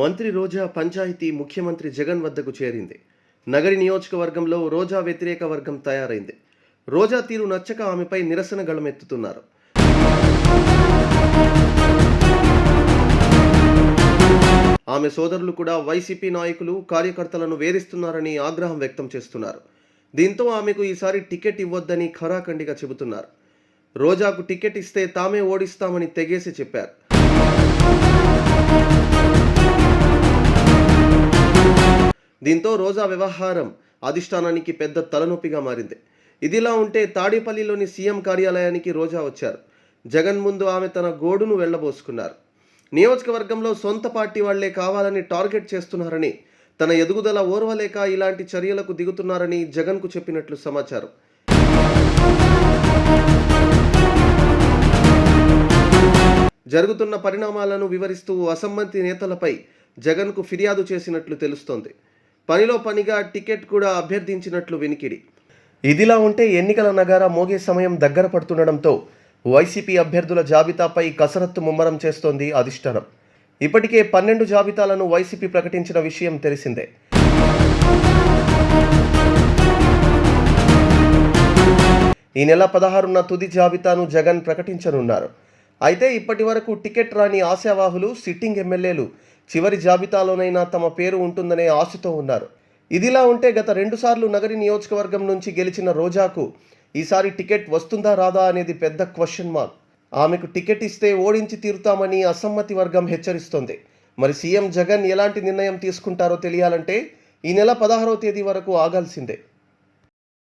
మంత్రి రోజా పంచాయతీ ముఖ్యమంత్రి జగన్ వద్దకు చేరింది. నగరి నియోజకవర్గంలో రోజా వ్యతిరేక వర్గం తయారైంది. రోజా తీరు నచ్చక ఆమెపై నిరసన గళమెత్తుతున్నారు. ఆమె సోదరులు కూడా వైసీపీ నాయకులు కార్యకర్తలను వేధిస్తున్నారని ఆగ్రహం వ్యక్తం చేస్తున్నారు. దీంతో ఆమెకు ఈసారి టికెట్ ఇవ్వొద్దని ఖరాఖండిగా చెబుతున్నారు. రోజాకు టికెట్ ఇస్తే తామే ఓడిస్తామని తెగేసి చెప్పారు. దీంతో రోజా వ్యవహారం అధిష్టానానికి పెద్ద తలనొప్పిగా మారింది. ఇదిలా ఉంటే తాడేపల్లిలోని సీఎం కార్యాలయానికి రోజా వచ్చారు. జగన్ ముందు ఆమె తన గోడును వెళ్ళబోసుకున్నారు నియోజకవర్గంలో సొంత పార్టీ వాళ్ళే కావాలని టార్గెట్ చేస్తున్నారని తన ఎదుగుదల ఓర్వలేక ఇలాంటి చర్యలకు దిగుతున్నారని జగన్కు చెప్పినట్లు సమాచారం. జరుగుతున్న పరిణామాలను వివరిస్తూ అసమ్మతి నేతలపై జగన్కు ఫిర్యాదు చేసినట్లు తెలుస్తోంది. పనిలో పనిగా టికెట్ కూడా అభ్యర్థించినట్లు వినికిడి. ఇదిలా ఉంటే ఎన్నికల నగారా మోగే సమయం దగ్గర పడుతుండడంతో వైసీపీ అభ్యర్థుల జాబితాపై కసరత్తు ముమ్మరం చేస్తోంది అధిష్టానం. ఇప్పటికే పన్నెండు జాబితాలను వైసీపీ ప్రకటించిన విషయం తెలిసిందే. ఈ నెల పదహారున తుది జాబితాను జగన్ ప్రకటించనున్నారు. అయితే ఇప్పటి వరకు టికెట్ రాని ఆశావాహులు సిట్టింగ్ ఎమ్మెల్యేలు చివరి జాబితాలోనైనా తమ పేరు ఉంటుందనే ఆశతో ఉన్నారు. ఇదిలా ఉంటే గత రెండుసార్లు నగరి నియోజకవర్గం నుంచి గెలిచిన రోజాకు ఈసారి టికెట్ వస్తుందా రాదా అనేది పెద్ద క్వశ్చన్ మార్క్. ఆమెకు టికెట్ ఇస్తే ఓడించి తీరుతామని అసమ్మతి వర్గం హెచ్చరిస్తోంది. మరి సీఎం జగన్ ఎలాంటి నిర్ణయం తీసుకుంటారో తెలియాలంటే ఈ నెల పదహారో తేదీ వరకు ఆగాల్సిందే.